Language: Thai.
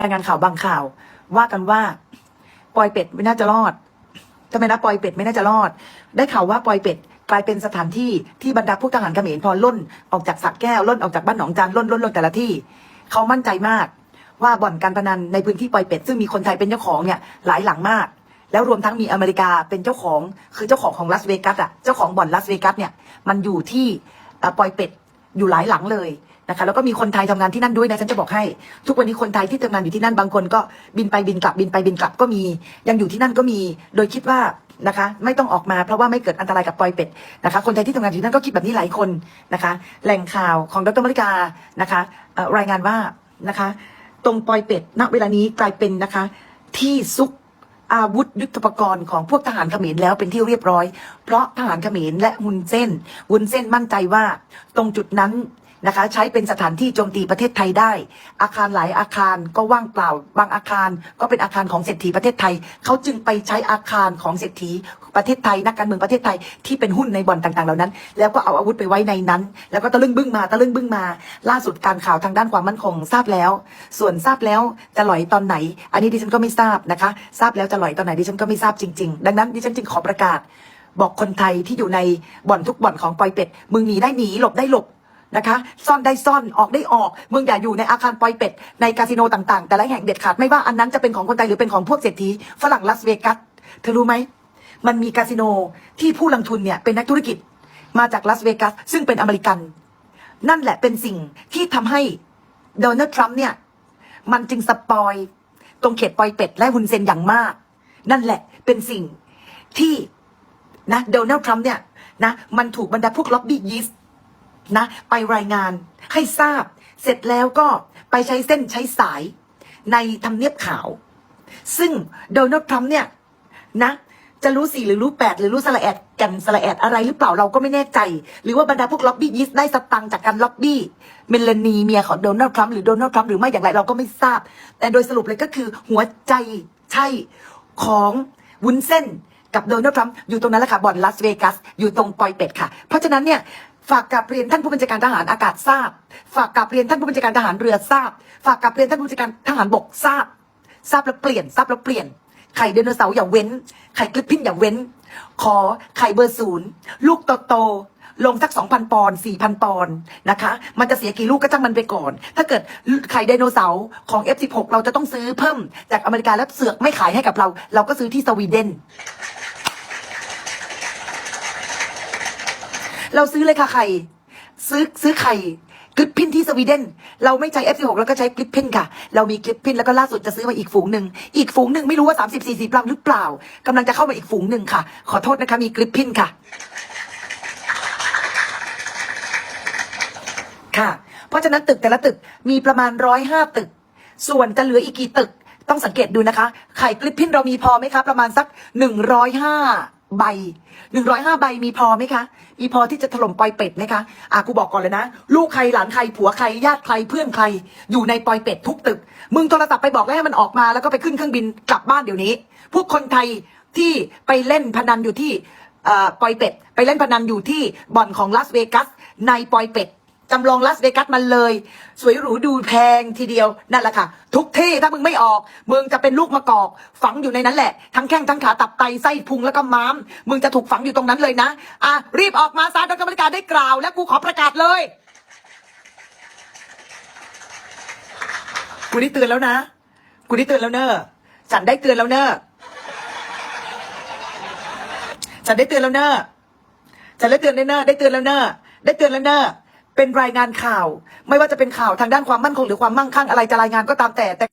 รายงานข่าวบางข่าว ว่ากันว่าปอยเป็ดไม่น่าจะรอดทำไมนะปอยเป็ดไม่น่าจะรอด ได้ข่าวว่าปอยเป็ดกลายเป็นสถานที่ที่บรรดาพวกทหารเขมรพอล่นออกจากสักแก้วล่นออกจากบ้านหนองจานล่นล่นล่นแต่ละที่ เขามั่นใจมาก ว่าบ่อนการพนันในพื้นที่ปอยเป็ดซึ่งมีคนไทยเป็นเจ้าของเนี่ยหลายหลังมาก แล้วรวมทั้งมีอเมริกาเป็นเจ้าของคือเจ้าของของลาสเวกัสอะเจ้าของบ่อนลาสเวกัสเนี่ยมันอยู่ที่ปอยเป็ดอยู่หลายหลังเลย นะคะแล้วก็มีคนไทยทำงานที่นั่นด้วยนะฉันจะบอกให้ ทุกวันนี้คนไทยที่ทำงานอยู่ที่นั่นบางคนก็บินไปบินกลับบินไปบินกลับก็มี ยังอยู่ที่นั่นก็มี โดยคิดว่านะคะ ไม่ต้องออกมาเพราะว่าไม่เกิดอันตรายกับปอยเป็ดนะคะคนไทยที่ทำงานอยู่ที่นั่นก็คิดแบบนี้หลายคนนะคะ แหล่งข่าวของดรมริกานะคะรายงานว่านะคะ ตรงปอยเป็ดณเวลานี้กลายเป็นนะคะ ที่ซุกอาวุธยุทโธปกรณ์ของพวกทหารเขมรแล้วเป็นที่เรียบร้อย เพราะทหารเขมรและฮุนเส้นฮุนเส้นมั่นใจว่า ตรงจุดนั้น นะคะ ใช้เป็นสถานที่โจมตีประเทศไทยได้ อาคารหลายอาคารก็ว่างเปล่า บางอาคารก็เป็นอาคารของเศรษฐีประเทศไทย เขาจึงไปใช้อาคารของเศรษฐีประเทศไทยนักการเมืองประเทศไทยที่เป็นหุ้นในบ่อนต่างๆเหล่านั้น แล้วก็เอาอาวุธไปไว้ในนั้น แล้วก็ตะลึงบึ้งมาตะลึงบึ้งมา ล่าสุดการข่าวทางด้านความมั่นคงทราบแล้ว ส่วนทราบแล้วจะลอยตอนไหน อันนี้ดิฉันก็ไม่ทราบนะคะ ทราบแล้วจะลอยตอนไหนดิฉันก็ไม่ทราบจริง ๆ ดังนั้นดิฉันจึงขอประกาศ บอกคนไทยที่อยู่ในบ่อนทุกบ่อนของปอยเป็ดมึงหนีได้หนีหลบได้หลบ นะคะ ซ่อนได้ซ่อนออกได้ออกมึงอย่าอยู่ในอาคารปอยเป็ด ในคาสิโนต่างๆ แต่ละแห่งเด็ดขาดไม่ว่าอันนั้นจะเป็นของคนไทยหรือเป็นของพวกเศรษฐีฝรั่งลาสเวกัสเธอรู้ไหมมันมีคาสิโนที่ผู้ลงทุนเนี่ยเป็นนักธุรกิจมาจากลาสเวกัสซึ่งเป็นอเมริกัน นั่นแหละเป็นสิ่งที่ทำให้โดนัลด์ทรัมป์เนี่ยมันจึงสปอยตรงเขตปอยเป็ดและฮุนเซนอย่างมาก นั่นแหละเป็นสิ่งที่นะโดนัลด์ทรัมป์เนี่ยนะมันถูกบรรดาพวกล็อบบี้ยิสต์ นะไปรายงานให้ทราบ เสร็จแล้วก็ไปใช้เส้นใช้สายในทำเนียบขาว ซึ่งโดนัลด์ทรัมป์เนี่ยนะจะรู้สี่หรือรู้แปดหรือรู้สละแอดกันสละแอดอะไรหรือเปล่าเราก็ไม่แน่ใจ หรือว่าบรรดาพวกล็อบบี้ยิสได้สตังค์จากการล็อบบี้เมลานีเมียของโดนัลด์ทรัมป์หรือโดนัลด์ทรัมป์หรือไม่อย่างไรเราก็ไม่ทราบ แต่โดยสรุปเลยก็คือหัวใจใช่ของวุ้นเส้นกับโดนัลด์ทรัมป์อยู่ตรงนั้นแหละค่ะบ่อนลาสเวกัสอยู่ตรงปอยเป็ดค่ะ เพราะฉะนั้นเนี่ย ฝากกับเรียนท่านผู้บัญชาการทหารอากาศทราบ ฝากกับเรียนท่านผู้บัญชาการทหารเรือทราบ ฝากกับเรียนท่านผู้บัญชาการทหารบกทราบ ทราบแล้วเปลี่ยน ทราบแล้วเปลี่ยน ไข่ไดโนเสาร์อย่าเว้น ไข่กลิปพินอย่าเว้น ขอไข่เบอร์ศูนย์ลูกโตๆลงสักสองพันปอนด์สี่พันปอนด์นะคะ มันจะเสียกี่ลูกก็ช่างมันไปก่อน ถ้าเกิดไข่ไดโนเสาร์ของ F16 เราจะต้องซื้อเพิ่ม จากอเมริกาแล้วเสือกไม่ขายให้กับเรา เราก็ซื้อที่สวีเดน เราซื้อเลยค่ะไข่ ซื้อซื้อไข่กลิปพินที่สวีเดน เราไม่ใช้ F16 แล้วก็ใช้กลิปพินค่ะ เรามีกลิปพินแล้วก็ล่าสุดจะซื้อมาอีกฝูงหนึ่ง อีกฝูงหนึ่งไม่รู้ว่า 30 40ลำหรือเปล่ากำลังจะเข้ามาอีกฝูงหนึ่งค่ะ ขอโทษนะคะมีกลิปพินค่ะ ค่ะ เพราะฉะนั้นตึกแต่ละตึกมีประมาณร้อยห้าตึก ส่วนจะเหลืออีกกี่ตึก ต้องสังเกตดูนะคะ ไข่กลิปพินเรามีพอไหมคะประมาณสักหนึ่งร้อยห้า ใบหนึ่งร้อยห้าใบมีพอไหมคะ มีพอที่จะถล่มปอยเป็ดไหมคะ อะกูบอกก่อนเลยนะ ลูกใครหลานใครผัวใครญาติใครเพื่อนใคร อยู่ในปอยเป็ดทุกตึก มึงโทรศัพท์ไปบอกแล้วให้มันออกมาแล้วก็ไปขึ้นเครื่องบินกลับบ้านเดี๋ยวนี้ พวกคนไทยที่ไปเล่นพนันอยู่ที่เอ่อปอยเป็ด ไปเล่นพนันอยู่ที่บ่อนของลาสเวกัสในปอยเป็ด จำลองลาสเวกัสมันเลย สวยหรูดูแพงทีเดียวนั่นแหละค่ะ ทุกที่ถ้ามึงไม่ออก มึงจะเป็นลูกมะกอก ฝังอยู่ในนั้นแหละ ทั้งแข้งทั้งขาตับไตไส้พุงแล้วก็ม้าม มึงจะถูกฝังอยู่ตรงนั้นเลยนะอะรีบออกมาซะโดยกรรมการได้กล่าว และกูขอประกาศเลยกูได้เตือนแล้วนะ กูได้เตือนแล้วเนอะฉันได้เตือนแล้วเนอะฉันได้เตือนแล้วเนอะฉันได้เตือนแล้วเนอะได้เตือนแล้วเนอะได้เตือนแล้วเนอะ เป็นรายงานข่าว ไม่ว่าจะเป็นข่าวทางด้านความมั่นคงหรือความมั่งคั่งอะไรจะรายงานก็ตามแต่แต่